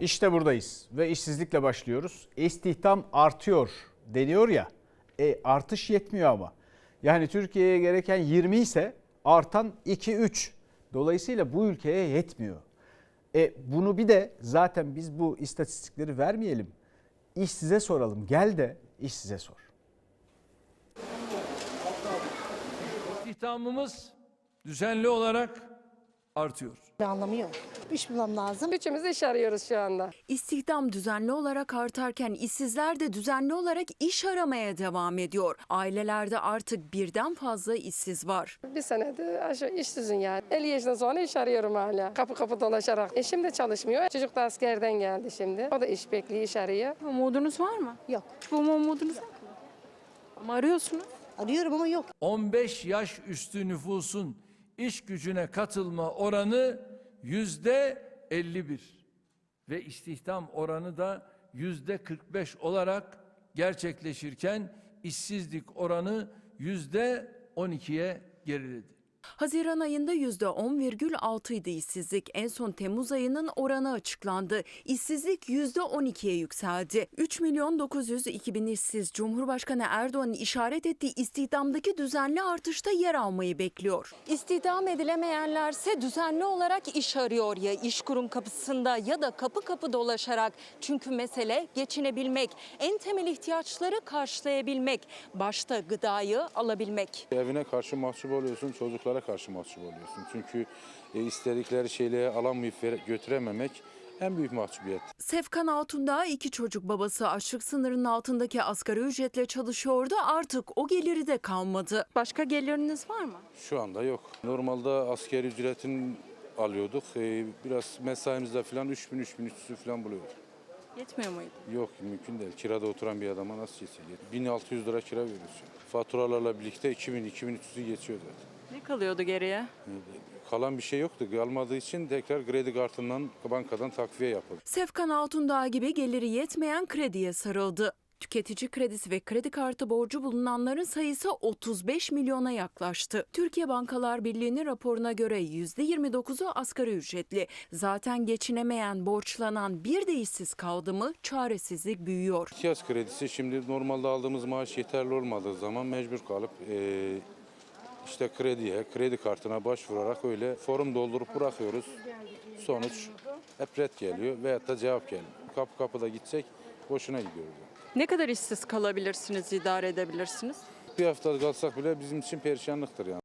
İşte buradayız ve işsizlikle başlıyoruz. İstihdam artıyor deniyor ya. E artış yetmiyor ama. Yani Türkiye'ye gereken 20 ise artan 2-3. Dolayısıyla bu ülkeye yetmiyor. E bunu bir de zaten biz bu istatistikleri vermeyelim. İş size soralım. Gel de iş size sor. İstihdamımız düzenli olarak artıyor. Bir anlamı yok. İş bulmam lazım. Üçümüz iş arıyoruz şu anda. İstihdam düzenli olarak artarken işsizler de düzenli olarak iş aramaya devam ediyor. Ailelerde artık birden fazla işsiz var. Bir senedir aşağı işsizim yani. 50 yaşından sonra iş arıyorum hala. Kapı kapı dolaşarak. Eşim de çalışmıyor. Çocuk da askerden geldi şimdi. O da iş bekliyor, iş arıyor. Umudunuz var mı? Yok. Bulma umudunuz yok? Ama arıyorsunuz. Arıyorum ama yok. 15 yaş üstü nüfusun iş gücüne katılma oranı yüzde 51 ve istihdam oranı da yüzde 45 olarak gerçekleşirken işsizlik oranı yüzde 12'ye geriledi. Haziran ayında %10,6 idi işsizlik. En son Temmuz ayının oranı açıklandı. İşsizlik %12'ye yükseldi. 3 milyon 902 bin işsiz Cumhurbaşkanı Erdoğan'ın işaret ettiği istihdamdaki düzenli artışta yer almayı bekliyor. İstihdam edilemeyenlerse düzenli olarak iş arıyor ya iş kurum kapısında ya da kapı kapı dolaşarak. Çünkü mesele geçinebilmek, en temel ihtiyaçları karşılayabilmek, başta gıdayı alabilmek. Evine karşı mahcup oluyorsun, çocuklara karşı mahcup oluyorsun. Çünkü e, istedikleri şeyleri alamayıp götürememek en büyük mahcubiyet. Sefkan Altundağ iki çocuk babası açlık sınırının altındaki asgari ücretle çalışıyordu. Artık o geliri de kalmadı. Başka geliriniz var mı? Şu anda yok. Normalde askeri ücretin alıyorduk. E, biraz mesaimizde falan 3000-3300 falan buluyorduk. Yetmiyor muydu? Yok mümkün değil. Kirada oturan bir adama nasıl yetecek? 1600 lira kira veriyorsun. Faturalarla birlikte 2000-2300'ü geçiyor zaten. Ne kalıyordu geriye? Kalan bir şey yoktu. Kalmadığı için tekrar kredi kartından, bankadan takviye yapıldı. Sefkan Altundağ gibi geliri yetmeyen krediye sarıldı. Tüketici kredisi ve kredi kartı borcu bulunanların sayısı 35 milyona yaklaştı. Türkiye Bankalar Birliği'nin raporuna göre %29'u asgari ücretli. Zaten geçinemeyen, borçlanan bir de işsiz kaldı mı çaresizlik büyüyor. İhtiyaç kredisi şimdi normalde aldığımız maaş yeterli olmadığı zaman mecbur kalıp e, işte krediye, kredi kartına başvurarak öyle forum doldurup bırakıyoruz. Sonuç hep red geliyor veyahut da cevap gelmiyor. Kapı kapıda gitsek boşuna gidiyoruz. Ne kadar işsiz kalabilirsiniz, idare edebilirsiniz? Bir hafta kalsak bile bizim için perişanlıktır yani.